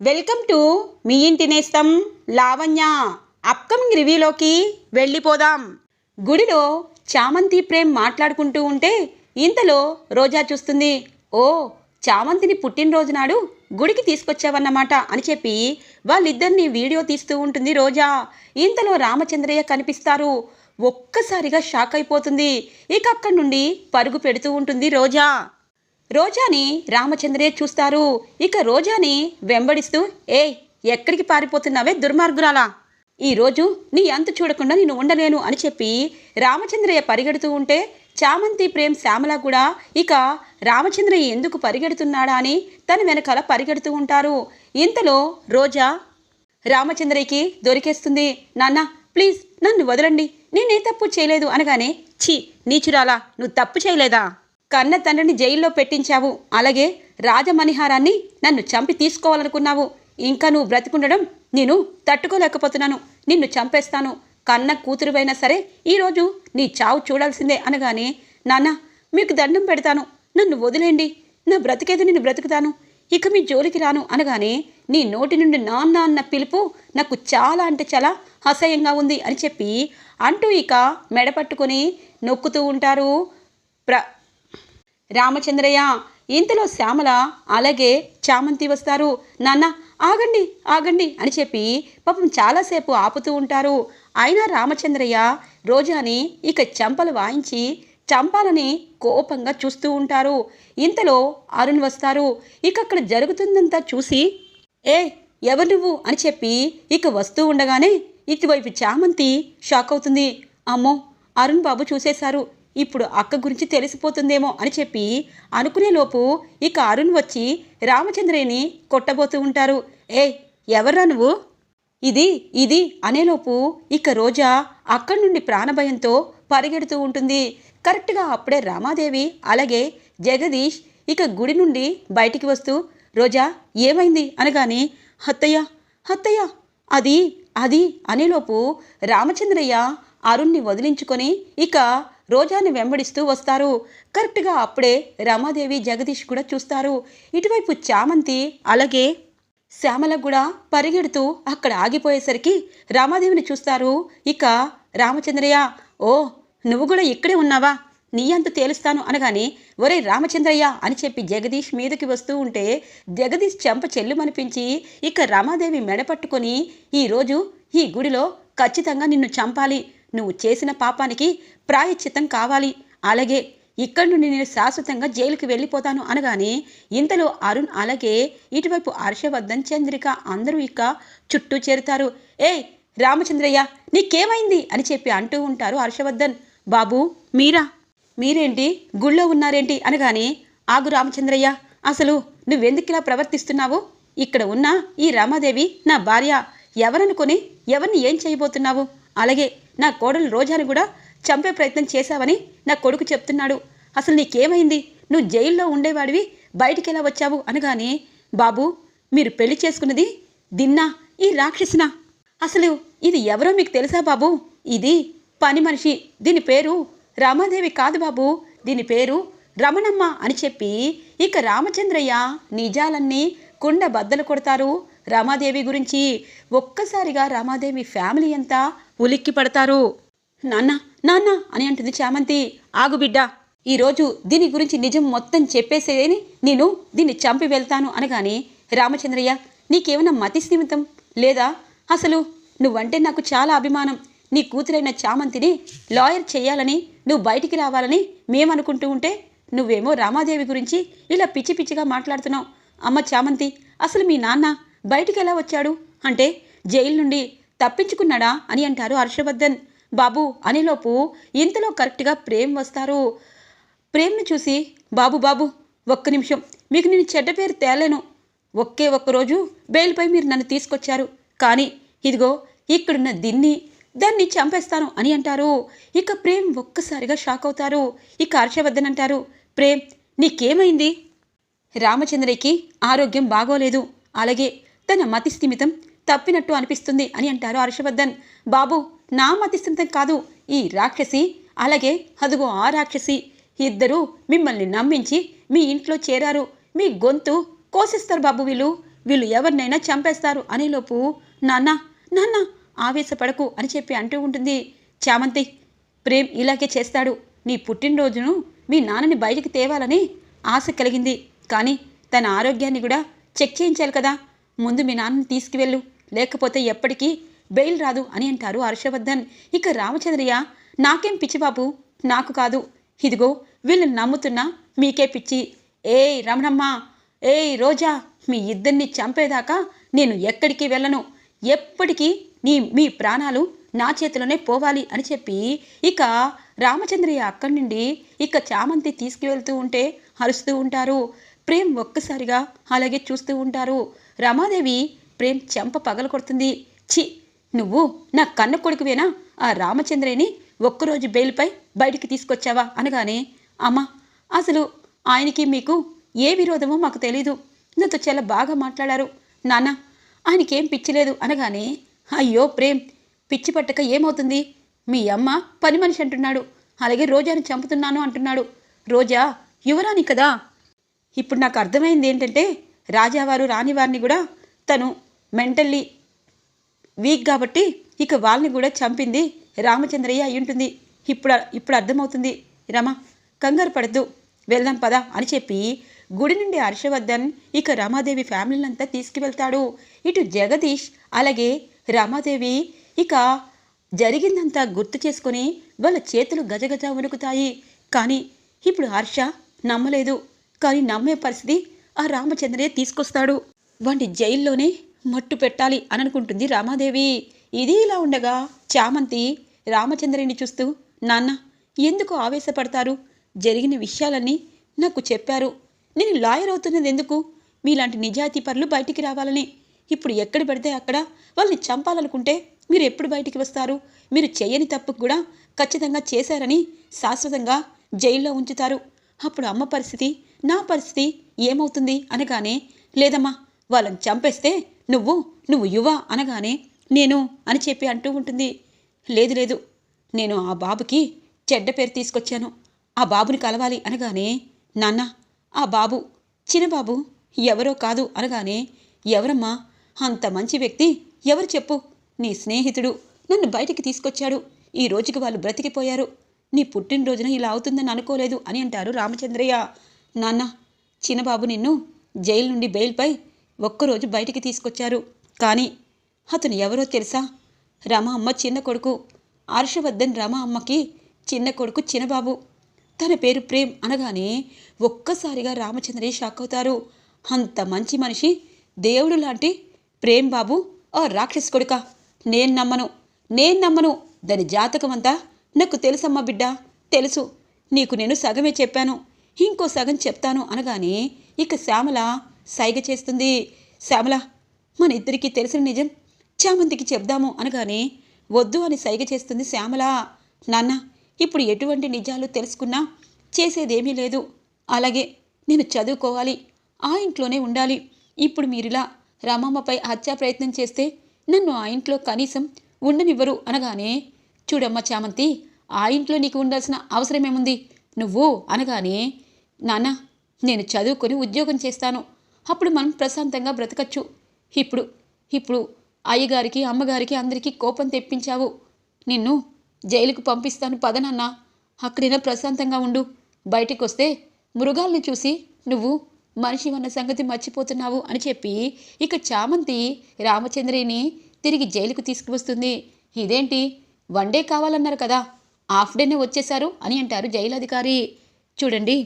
Welcome to me ఇంటి నేస్తం Lavanya. Upcoming రివ్యూలోకి వెళ్ళిపోదాం. గుడిలో చామంతి ప్రేమ్ మాట్లాడుకుంటూ ఉంటే ఇంతలో రోజా చూస్తుంది ఓ చామంతిని పుట్టినరోజు నాడు గుడికి తీసుకొచ్చావన్నమాట అని చెప్పి వాళ్ళిద్దరిని వీడియో తీస్తూ ఉంటుంది రోజా. ఇంతలో రామచంద్రయ్య కనిపిస్తారు. ఒక్కసారిగా షాక్ అయిపోతుంది. ఇక అక్కడి నుండి పరుగు పెడుతూ ఉంటుంది రోజా. రోజాని రామచంద్రయ్య చూస్తారు. ఇక రోజాని వెంబడిస్తూ ఏ ఎక్కడికి పారిపోతున్నావే దుర్మార్గురాలా? ఈరోజు నీ అంతు చూడకుండా నేను ఉండలేను అని చెప్పి రామచంద్రయ్య పరిగెడుతూ ఉంటే చామంతి ప్రేమ్ శ్యామల కూడా ఇక రామచంద్రయ్య ఎందుకు పరిగెడుతున్నాడా అని తన వెనకాల పరిగెడుతూ ఉంటారు. ఇంతలో రోజా రామచంద్రయ్యకి దొరికేస్తుంది. నాన్న ప్లీజ్ నన్ను వదలండి. నేనే తప్పు చేయలేదు అనగానే ఛీ నీచురాలా నువ్వు తప్పు చేయలేదా? కన్న తండ్రిని జైల్లో పెట్టించావు. అలాగే రాజమణిహారాన్ని నన్ను చంపి తీసుకోవాలనుకున్నావు. ఇంకా నువ్వు బ్రతికుండడం నేను తట్టుకోలేకపోతున్నాను. నిన్ను చంపేస్తాను. కన్న కూతురువైనా సరే ఈరోజు నీ చావు చూడాల్సిందే అనగానే నాన్న మీకు దండం పెడతాను. నన్ను వదిలేండి నా బ్రతికేది నిన్ను బ్రతుకుతాను. ఇక మీ జోలికి రాను అనగానే నీ నోటి నుండి నాన్న అన్న పిలుపు నాకు చాలా అంటే చాలా అసహ్యంగా ఉంది అని చెప్పి అంటూ ఇక మెడ పట్టుకొని నొక్కుతూ ఉంటారు ప్ర రామచంద్రయ్య ఇంతలో శ్యామల అలాగే చామంతి వస్తారు. నాన్న ఆగండి ఆగండి అని చెప్పి పాపం చాలాసేపు ఆపుతూ ఉంటారు. అయినా రామచంద్రయ్య రోజాని ఇక చంపలు వాయించి చంపాలని కోపంగా చూస్తూ ఉంటారు. ఇంతలో అరుణ్ వస్తారు. ఇక అక్కడ జరుగుతుందంతా చూసి ఏ ఎవరు నువ్వు? అని చెప్పి ఇక వస్తూ ఉండగానే ఇటువైపు చామంతి షాక్ అవుతుంది. అమ్మో! అరుణ్ బాబు చూసేశారు. ఇప్పుడు అక్క గురించి తెలిసిపోతుందేమో అని చెప్పి అనుకునేలోపు ఇక అరుణ్ వచ్చి రామచంద్రయ్యని కొట్టబోతూ ఉంటారు. ఏ ఎవర్రా నువ్వు? ఇది ఇది అనేలోపు ఇక రోజా అక్కడి నుండి ప్రాణభయంతో పరిగెడుతూ ఉంటుంది. కరెక్ట్గా అప్పుడే రామాదేవి అలాగే జగదీష్ ఇక గుడి నుండి బయటికి వస్తూ రోజా ఏమైంది? అనగానే హత్తయ్య హత్తయ్య అది అది అనేలోపు రామచంద్రయ్య అరుణ్ణి వదిలించుకొని ఇక రోజాని వెంబడిస్తూ వస్తారు. కరెక్ట్గా అప్పుడే రమాదేవి జగదీష్ కూడా చూస్తారు. ఇటువైపు చామంతి అలాగే శ్యామల కూడా పరిగెడుతూ అక్కడ ఆగిపోయేసరికి రామాదేవిని చూస్తారు. ఇక రామచంద్రయ్య ఓ నువ్వు కూడా ఇక్కడే ఉన్నావా? నీ అంత తేలుస్తాను అనగానే ఒరే రామచంద్రయ్య అని చెప్పి జగదీష్ మీదకి వస్తూ ఉంటే జగదీష్ చెంప చెల్లుమనిపించి ఇక రామాదేవి మెడ పట్టుకొని ఈరోజు ఈ గుడిలో ఖచ్చితంగా నిన్ను చంపాలి. నువ్వు చేసిన పాపానికి ప్రాయశ్చితం కావాలి. అలాగే ఇక్కడి నుండి నేను శాశ్వతంగా జైలుకి వెళ్ళిపోతాను అనగానే ఇంతలో అరుణ్ అలాగే ఇటువైపు హర్షవర్ధన్ చంద్రిక అందరూ ఇక చుట్టూ చేరుతారు. ఏయ్ రామచంద్రయ్య నీకేమైంది? అని చెప్పి అంటూ ఉంటారు హర్షవర్ధన్. బాబు మీరా? మీరేంటి? గుళ్ళో ఉన్నారేంటి? అనగానే ఆగు రామచంద్రయ్య అసలు నువ్వెందుకు ఇలా ప్రవర్తిస్తున్నావు? ఇక్కడ ఉన్న ఈ రామాదేవి నా భార్య. ఎవరనుకొని ఎవరిని ఏం చేయబోతున్నావు? అలాగే నా కోడలు రోజాను కూడా చంపే ప్రయత్నం చేశావని నా కొడుకు చెప్తున్నాడు. అసలు నీకేమైంది? నువ్వు జైల్లో ఉండేవాడివి బయటికి ఎలా వచ్చావు? అనగానే బాబు మీరు పెళ్ళి చేసుకున్నది దిన్నా ఈ రాక్షసినా. అసలు ఇది ఎవరో మీకు తెలుసా బాబు? ఇది పని మనిషి. దీని పేరు రామాదేవి కాదు బాబు. దీని పేరు రమణమ్మ అని చెప్పి ఇక రామచంద్రయ్య నిజాలన్నీ కుండ బద్దలు కొడతారు. రామాదేవి గురించి ఒక్కసారిగా రామాదేవి ఫ్యామిలీ అంతా ఉలిక్కి పడతారు నాన్న నాన్న అని అంటుంది చామంతి. ఆగు బిడ్డ ఈరోజు దీని గురించి నిజం మొత్తం చెప్పేసేదని నేను దీన్ని చంపి వెళ్తాను అనగానే రామచంద్రయ్య నీకేమైనా మతి సీమితం లేదా? అసలు నువ్వంటే నాకు చాలా అభిమానం. నీ కూతురైన చామంతిని లాయర్ చేయాలని నువ్వు బయటికి రావాలని మేమనుకుంటూ ఉంటే నువ్వేమో రామాదేవి గురించి ఇలా పిచ్చి పిచ్చిగా మాట్లాడుతున్నావు. అమ్మ చామంతి అసలు మీ నాన్న బయటికి ఎలా వచ్చాడు? అంటే జైలు నుండి తప్పించుకున్నాడా అని అంటారు హర్షవర్ధన్. బాబు అనేలోపు ఇంతలో కరెక్ట్గా ప్రేమ్ వస్తారు. ప్రేమ్ను చూసి బాబు బాబు ఒక్క నిమిషం. మీకు నేను చెడ్డ పేరు తేలేను. ఒకే ఒక్కరోజు బెయిల్పై మీరు నన్ను తీసుకొచ్చారు. కానీ ఇదిగో ఇక్కడున్న దీన్ని దాన్ని చంపేస్తాను అని అంటారు. ఇక ప్రేమ్ ఒక్కసారిగా షాక్ అవుతారు. ఇక హర్షవర్ధన్ అంటారు ప్రేమ్ నీకేమైంది? రామచంద్రయ్యకి ఆరోగ్యం బాగోలేదు. అలాగే తన మతి స్థిమితం తప్పినట్టు అనిపిస్తుంది అని అంటారు హర్షవర్ధన్. బాబు నా మతిస్థితం కాదు ఈ రాక్షసి అలాగే అదుగో ఆ రాక్షసి. ఇద్దరూ మిమ్మల్ని నమ్మించి మీ ఇంట్లో చేరారు. మీ గొంతు కోసిస్తారు బాబు వీళ్ళు. వీళ్ళు ఎవరినైనా చంపేస్తారు అనేలోపు నాన్న నాన్న ఆవేశపడకు అని చెప్పి అంటూ ఉంటుంది. చామంతి ప్రేమ్ ఇలాగే చేస్తాడు. నీ పుట్టినరోజును మీ నాన్నని బయటికి తేవాలని ఆశ కలిగింది. కానీ తన ఆరోగ్యాన్ని కూడా చెక్ చేయించాలి కదా. ముందు మీ నాన్నని తీసుకువెళ్ళు. లేకపోతే ఎప్పటికీ బెయిల్ రాదు అని అంటారు హర్షవర్ధన్. ఇక రామచంద్రయ్య నాకేం పిచ్చి బాబు? నాకు కాదు. ఇదిగో వీళ్ళని నమ్ముతున్నా మీకే పిచ్చి. ఏయ్ రమణమ్మ ఏయ్ రోజా మీ ఇద్దరిని చంపేదాకా నేను ఎక్కడికి వెళ్ళను. ఎప్పటికీ నీ మీ ప్రాణాలు నా చేతిలోనే పోవాలి అని చెప్పి ఇక రామచంద్రయ్య అక్కడి నుండి ఇక చామంతి తీసుకువెళ్తూ ఉంటే అరుస్తూ ఉంటారు. ప్రేమ్ ఒక్కసారిగా అలాగే చూస్తూ ఉంటారు. రమాదేవి ప్రేమ్ చెంప పగల కొడుతుంది చి నువ్వు నా కన్న కొడుకువేనా? ఆ రామచంద్రేని ఒక్కరోజు బెయిల్పై బయటికి తీసుకొచ్చావా? అనగానే అమ్మా అసలు ఆయనకి మీకు ఏ విరోధమో మాకు తెలీదు. నాతో చాలా బాగా మాట్లాడారు. నాన్న ఆయనకేం పిచ్చిలేదు అనగానే అయ్యో ప్రేమ్ పిచ్చి పట్టక ఏమవుతుంది? మీ అమ్మ పని మనిషి అంటున్నాడు. అలాగే రోజాను చంపుతున్నాను అంటున్నాడు. రోజా యువరాని కదా? ఇప్పుడు నాకు అర్థమైంది ఏంటంటే రాజావారు రాణివారిని కూడా తను మెంటల్లీ వీక్ కాబట్టి ఇక వాళ్ళని కూడా చంపింది రామచంద్రయ్య అయి ఉంటుంది. ఇప్పుడు ఇప్పుడు అర్థమవుతుంది. రమ కంగారు పడద్దు. వెళ్దాం పదా అని చెప్పి గుడి నుండి హర్షవర్ధన్ ఇక రమాదేవి ఫ్యామిలీనంతా తీసుకువెళ్తాడు. ఇటు జగదీష్ అలాగే రమాదేవి ఇక జరిగిందంతా గుర్తు చేసుకొని వాళ్ళ చేతులు గజగజ వణుకుతాయి. కానీ ఇప్పుడు హర్ష నమ్మలేదు. కానీ నమ్మే పరిస్థితి ఆ రామచంద్రయ్య తీసుకొస్తాడు. వాడిని జైల్లోనే మట్టు పెట్టాలి అని అనుకుంటుంది రామాదేవి. ఇది ఇలా ఉండగా చామంతి రామచంద్రుని చూస్తూ నాన్న ఎందుకు ఆవేశపడతారు? జరిగిన విషయాలన్నీ నాకు చెప్పారు. నేను లాయర్ అవుతున్నది ఎందుకు మీలాంటి నిజాయితీ పరులు బయటికి రావాలని. ఇప్పుడు ఎక్కడ పెడితే అక్కడ వాళ్ళని చంపాలనుకుంటే మీరు ఎప్పుడు బయటికి వస్తారు? మీరు చేయని తప్పుకు కూడా ఖచ్చితంగా చేశారని శాశ్వతంగా జైల్లో ఉంచుతారు. అప్పుడు అమ్మ పరిస్థితి నా పరిస్థితి ఏమవుతుంది? అనగానే లేదమ్మా వాళ్ళని చంపేస్తే నువ్వు నువ్వు యువ అనగానే నేను అని చెప్పి అంటూ ఉంటుంది. లేదు లేదు. నేను ఆ బాబుకి చెడ్డ పేరు తీసుకొచ్చాను. ఆ బాబుని కలవాలి అనగానే నాన్న ఆ బాబు చిన్నబాబు ఎవరో కాదు అనగానే ఎవరమ్మా అంత మంచి వ్యక్తి ఎవరు చెప్పు. నీ స్నేహితుడు నన్ను బయటికి తీసుకొచ్చాడు. ఈ రోజుకి వాళ్ళు బ్రతికిపోయారు. నీ పుట్టినరోజున ఇలా అవుతుందని అనుకోలేదు అని అంటారు రామచంద్రయ్య. నాన్న చిన్నబాబు నిన్ను జైలు నుండి బెయిల్పై ఒక్కరోజు బయటికి తీసుకొచ్చారు. కానీ అతను ఎవరో తెలుసా? రమ అమ్మ చిన్న కొడుకు. హర్షవర్ధన్ రమ అమ్మకి చిన్న కొడుకు చిన్నబాబు. తన పేరు ప్రేమ్ అనగానే ఒక్కసారిగా రామచంద్రే షాక్ అవుతారు. అంత మంచి మనిషి దేవుడు లాంటి ప్రేమ్ బాబు ఓ రాక్షస్ కొడుక. నేను నమ్మను నేను నమ్మను. దాని జాతకం అంతా నాకు తెలుసమ్మా బిడ్డ తెలుసు. నీకు నేను సగమే చెప్పాను. ఇంకో సగం చెప్తాను అనగానే ఇక శ్యామల సైగ చేస్తుంది. శ్యామల మన ఇద్దరికీ తెలిసిన నిజం చామంతికి చెప్దాము అనగానే వద్దు అని సైగ చేస్తుంది శ్యామల. నాన్న ఇప్పుడు ఎటువంటి నిజాలు తెలుసుకున్నా చేసేదేమీ లేదు. అలాగే నేను చదువుకోవాలి. ఆ ఇంట్లోనే ఉండాలి. ఇప్పుడు మీరిలా రామమ్మపై హత్యా ప్రయత్నం చేస్తే నన్ను ఆ ఇంట్లో కనీసం ఉండనివ్వరు అనగానే చూడమ్మ చామంతి ఆ ఇంట్లో నీకు ఉండాల్సిన అవసరమేముంది? నువ్వు అనగానే నాన్న నేను చదువుకొని ఉద్యోగం చేస్తాను. అప్పుడు మనం ప్రశాంతంగా బ్రతకచ్చు. ఇప్పుడు ఇప్పుడు అయ్యగారికి అమ్మగారికి అందరికీ కోపం తెప్పించావు. నిన్ను జైలుకు పంపిస్తాను పదనన్నా అక్కడైనా ప్రశాంతంగా ఉండు. బయటికి వస్తే మృగాల్ని చూసి నువ్వు మనిషి అన్న సంగతి మర్చిపోతున్నావు అని చెప్పి ఇక చామంతి రామచంద్రిని తిరిగి జైలుకు తీసుకువస్తుంది. ఇదేంటి? వన్ డే కావాలన్నారు కదా. హాఫ్ డేనే వచ్చేశారు అని అంటారు జైలు అధికారి చూడండి.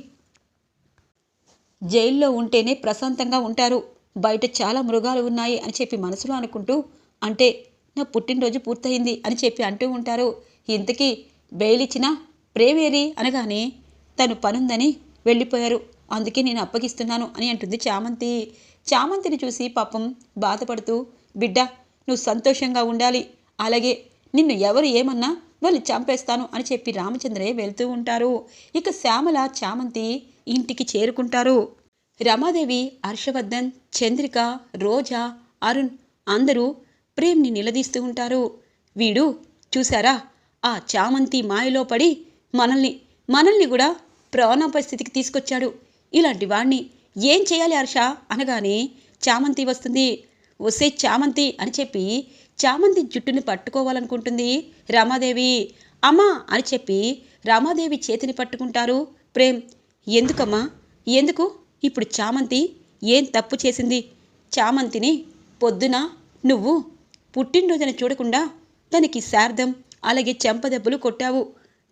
జైల్లో ఉంటేనే ప్రశాంతంగా ఉంటారు. బయట చాలా మృగాలు ఉన్నాయి అని చెప్పి మనసులో అనుకుంటూ అంటే నా పుట్టినరోజు పూర్తయింది అని చెప్పి అంటూ ఉంటారు. ఇంతకీ బెయిల్ ఇచ్చిన ప్రేవేరి అనగానే తను పనుందని వెళ్ళిపోయారు. అందుకే నేను అప్పగిస్తున్నాను అని అంటుంది చామంతి. చామంతిని చూసి పాపం బాధపడుతూ బిడ్డ నువ్వు సంతోషంగా ఉండాలి. అలాగే నిన్ను ఎవరు ఏమన్నా వాళ్ళు చంపేస్తాను అని చెప్పి రామచంద్రయ్య వెళ్తూ ఉంటారు. ఇక శ్యామల చామంతి ఇంటికి చేరుకుంటారు. రమాదేవి హర్షవర్ధన్ చంద్రిక రోజా అరుణ్ అందరూ ప్రేమ్ని నిలదీస్తూ ఉంటారు. వీడు చూసారా ఆ చామంతి మాయలో పడి మనల్ని మనల్ని కూడా ప్రాణాపరిస్థితికి తీసుకొచ్చాడు. ఇలాంటి వాణ్ణి ఏం చేయాలి హర్ష? అనగానే చామంతి వస్తుంది. వస్తే చామంతి అని చెప్పి చామంతి జుట్టుని పట్టుకోవాలనుకుంటుంది. రమాదేవి అమ్మా అని చెప్పి రమాదేవి చేతిని పట్టుకుంటారు. ప్రేమ్ ఎందుకమ్మా? ఎందుకు? ఇప్పుడు చామంతి ఏం తప్పు చేసింది? చామంతిని పొద్దున నువ్వు పుట్టినరోజున చూడకుండా తనకి శార్థం అలాగే చెంపదెబ్బలు కొట్టావు.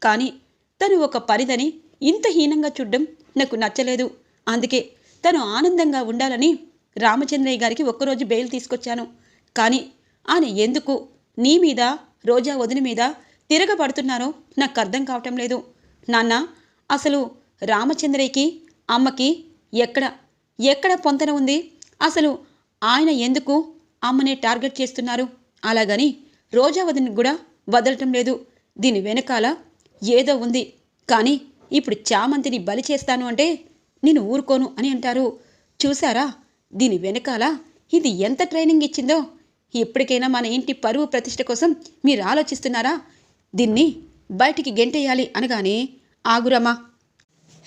కానీ తను ఒక పరిదని ఇంత హీనంగా చూడడం నాకు నచ్చలేదు. అందుకే తను ఆనందంగా ఉండాలని రామచంద్రయ్య గారికి ఒక్కరోజు బెయిల్ తీసుకొచ్చాను. కానీ ఆయన ఎందుకు? నీ మీద రోజా వదిన మీద తిరగబడుతున్నారో నాకు అర్థం కావటం లేదు. నాన్న అసలు రామచంద్రయ్యకి అమ్మకి ఎక్కడ ఎక్కడ పొంతన ఉంది? అసలు ఆయన ఎందుకు అమ్మనే టార్గెట్ చేస్తున్నారు? అలాగని రోజా వదిన కూడా వదలటం లేదు. దీని వెనకాల ఏదో ఉంది. కానీ ఇప్పుడు చామంతిని బలి చేస్తాను అంటే నేను ఊరుకోను అని అంటారు. చూసారా దీని వెనకాల ఇది ఎంత ట్రైనింగ్ ఇచ్చిందో? ఎప్పటికైనా మన ఇంటి పరువు ప్రతిష్ట కోసం మీరు ఆలోచిస్తున్నారా? దీన్ని బయటికి గెంటేయాలి అనగానే ఆగురమ్మా.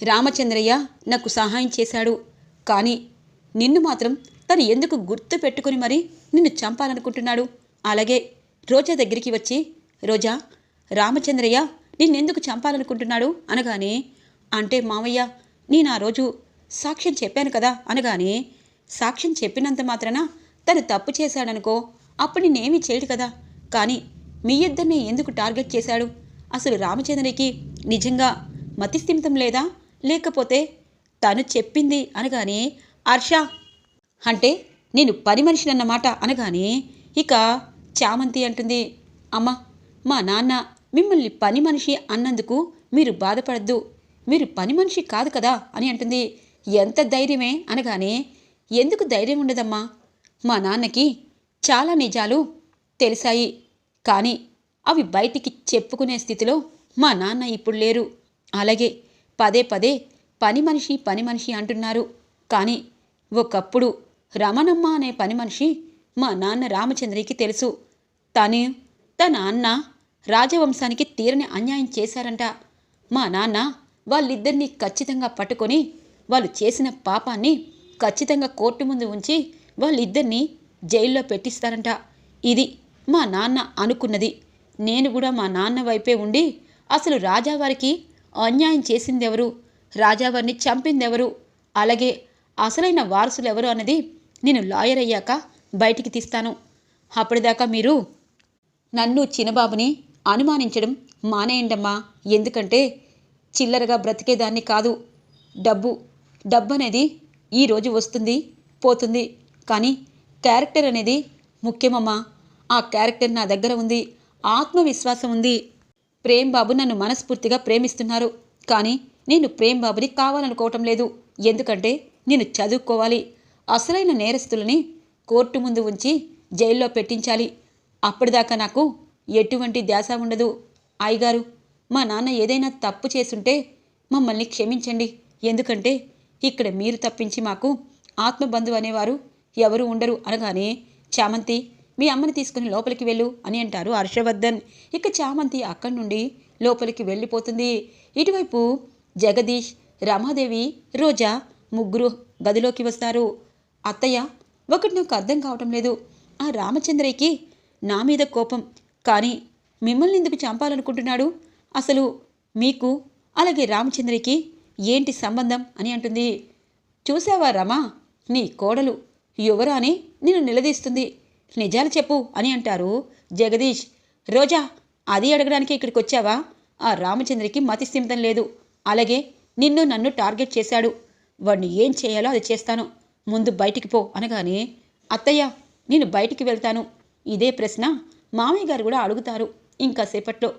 రామచంద్రయ్య నాకు సహాయం చేశాడు. కానీ నిన్ను మాత్రం తను ఎందుకు గుర్తు పెట్టుకుని మరి నిన్ను చంపాలనుకుంటున్నాడు? అలాగే రోజా దగ్గరికి వచ్చి రోజా రామచంద్రయ్య నిన్నెందుకు చంపాలనుకుంటున్నాడు? అనగానే అంటే మావయ్య నేను ఆ రోజు సాక్ష్యం చెప్పాను కదా? అనగానే సాక్ష్యం చెప్పినంత మాత్రాన తను తప్పు చేశాడనుకో అప్పుడు నేనేమీ చేయడు కదా. కానీ మీ ఇద్దరిని ఎందుకు టార్గెట్ చేశాడు? అసలు రామచంద్రకి నిజంగా మతిస్థిమితం లేదా? లేకపోతే తను చెప్పింది అనగానే హర్ష అంటే నేను పని మనిషినన్నమాట అనగానే ఇక చామంతి అంటుంది అమ్మ మా నాన్న మిమ్మల్ని పని మనిషి అన్నందుకు మీరు బాధపడద్దు. మీరు పని మనిషి కాదు కదా అని అంటుంది. ఎంత ధైర్యమే అనగానే ఎందుకు ధైర్యం ఉండదమ్మా? మా నాన్నకి చాలా నిజాలు తెలిసాయి. కానీ అవి బయటికి చెప్పుకునే స్థితిలో మా నాన్న ఇప్పుడు లేరు. అలాగే పదే పదే పని మనిషి పని మనిషి అంటున్నారు. కానీ ఒకప్పుడు రమణమ్మ అనే పని మనిషి మా నాన్న రామచంద్రకి తెలుసు. తను తన అన్న రాజవంశానికి తీరని అన్యాయం చేశారంట. మా నాన్న వాళ్ళిద్దరినీ ఖచ్చితంగా పట్టుకొని వాళ్ళు చేసిన పాపాన్ని ఖచ్చితంగా కోర్టు ముందు ఉంచి వాళ్ళిద్దరినీ జైల్లో పెట్టిస్తారంట. ఇది మా నాన్న అనుకున్నది. నేను కూడా మా నాన్న వైపే ఉండి అసలు రాజావారికి అన్యాయం చేసిందెవరు? రాజావారిని చంపిందెవరు? అలాగే అసలైన వారసులు ఎవరు అన్నది నేను లాయర్ అయ్యాక బయటికి తీస్తాను. అప్పటిదాకా మీరు నన్ను చిన్నబాబుని అనుమానించడం మానేయండమ్మా. ఎందుకంటే చిల్లరగా బ్రతికేదాన్ని కాదు. డబ్బు డబ్బు అనేది ఈరోజు వస్తుంది పోతుంది. కానీ క్యారెక్టర్ అనేది ముఖ్యమమ్మా. ఆ క్యారెక్టర్ నా దగ్గర ఉంది. ఆత్మవిశ్వాసం ఉంది. ప్రేమ్ బాబు నన్ను మనస్ఫూర్తిగా ప్రేమిస్తున్నారు. కానీ నేను ప్రేమ్ బాబుని కావాలనుకోవటం లేదు. ఎందుకంటే నేను చదువుకోవాలి. అసలైన నేరస్తులని కోర్టు ముందు ఉంచి జైల్లో పెట్టించాలి. అప్పటిదాకా నాకు ఎటువంటి ధ్యాస ఉండదు. అయ్యగారు మా నాన్న ఏదైనా తప్పు చేసుంటే మమ్మల్ని క్షమించండి. ఎందుకంటే ఇక్కడ మీరు తప్పించి మాకు ఆత్మబంధువు అనేవారు ఎవరు ఉండరు అనగానే చామంతి మీ అమ్మని తీసుకుని లోపలికి వెళ్ళు అని అంటారు హర్షవర్ధన్. ఇక చామంతి అక్కడి నుండి లోపలికి వెళ్ళిపోతుంది. ఇటువైపు జగదీష్ రమాదేవి రోజా ముగ్గురు గదిలోకి వస్తారు. అత్తయ్య ఒకటి నాకు అర్థం కావటం లేదు. ఆ రామచంద్రయ్యకి నా మీద కోపం. కానీ మిమ్మల్ని ఎందుకు చంపాలనుకుంటున్నాడు? అసలు మీకు అలాగే రామచంద్రకి ఏంటి సంబంధం? అని అంటుంది. చూసావా రమా నీ కోడలు యువరాని నిన్ను నిలదీస్తుంది. నిజాలు చెప్పు అని అంటారు జగదీష్. రోజా అది అడగడానికి ఇక్కడికి వచ్చావా ఆ రామచంద్రకి మతిస్థిమితం లేదు. అలాగే నిన్ను నన్ను టార్గెట్ చేశాడు. వాడిని ఏం చేయాలో అది చేస్తాను. ముందు బయటికి పో అనగానే అత్తయ్య నేను బయటికి వెళ్తాను. ఇదే ప్రశ్న మామయ్య గారు కూడా అడుగుతారు ఇంకా సేపట్లో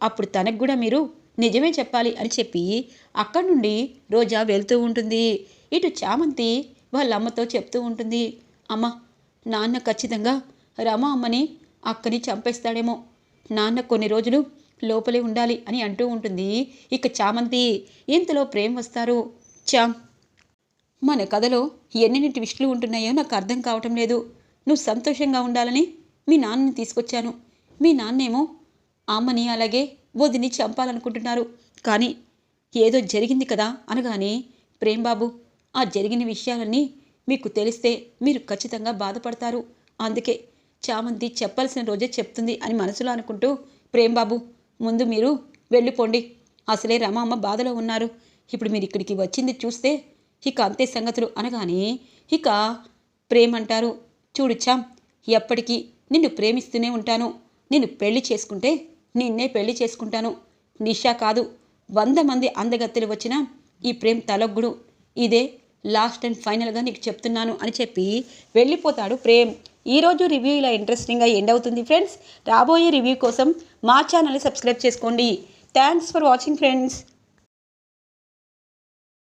అప్పుడు తనకు కూడా మీరు నిజమే చెప్పాలి అని చెప్పి అక్కడి నుండి రోజా వెళ్తూ ఉంటుంది. ఇటు చామంతి వాళ్ళ అమ్మతో చెప్తూ ఉంటుంది. అమ్మ నాన్న ఖచ్చితంగా రమ అమ్మని అక్కని చంపేస్తాడేమో. నాన్న కొన్ని రోజులు లోపలే ఉండాలి అని అంటూ ఉంటుంది. ఇక చామంతి ఇంతలో ప్రేమ్ వస్తారు. చామ్ మన కథలో ఎన్నెన్ని ట్విస్టులు ఉంటున్నాయో నాకు అర్థం కావటం లేదు. నువ్వు సంతోషంగా ఉండాలని మీ నాన్నని తీసుకొచ్చాను. మీ నాన్నేమో అమ్మని అలాగే వదిని చంపాలనుకుంటున్నారు. కానీ ఏదో జరిగింది కదా అనగానే ప్రేమ్ బాబు ఆ జరిగిన విషయాలన్నీ మీకు తెలిస్తే మీరు ఖచ్చితంగా బాధపడతారు. అందుకే చామంతి చెప్పాల్సిన రోజే చెప్తుంది అని మనసులో అనుకుంటూ ప్రేమ్ బాబు ముందు మీరు వెళ్ళిపోండి. అసలే రమామ్మ బాధలో ఉన్నారు. ఇప్పుడు మీరు ఇక్కడికి వచ్చింది చూస్తే ఇక అంతే సంగతులు అనగానే ఇక ప్రేమ్ అంటారు చూడు చామ్ ఎప్పటికీ నిన్ను ప్రేమిస్తూనే ఉంటాను. నిన్ను పెళ్ళి చేసుకుంటే నిన్నే పెళ్ళి చేసుకుంటాను. నిషా కాదు వంద మంది అందగత్తెలు వచ్చినా ఈ ప్రేమ్ తలొగ్గుడు. ఇదే లాస్ట్ అండ్ ఫైనల్గా నీకు చెప్తున్నాను అని చెప్పి వెళ్ళిపోతాడు ప్రేమ్. ఈరోజు రివ్యూ ఇలా ఇంట్రెస్టింగ్గా ఎండ్ అవుతుంది ఫ్రెండ్స్ రాబోయే రివ్యూ కోసం మా ఛానల్ని సబ్స్క్రైబ్ చేసుకోండి. Thanks for watching friends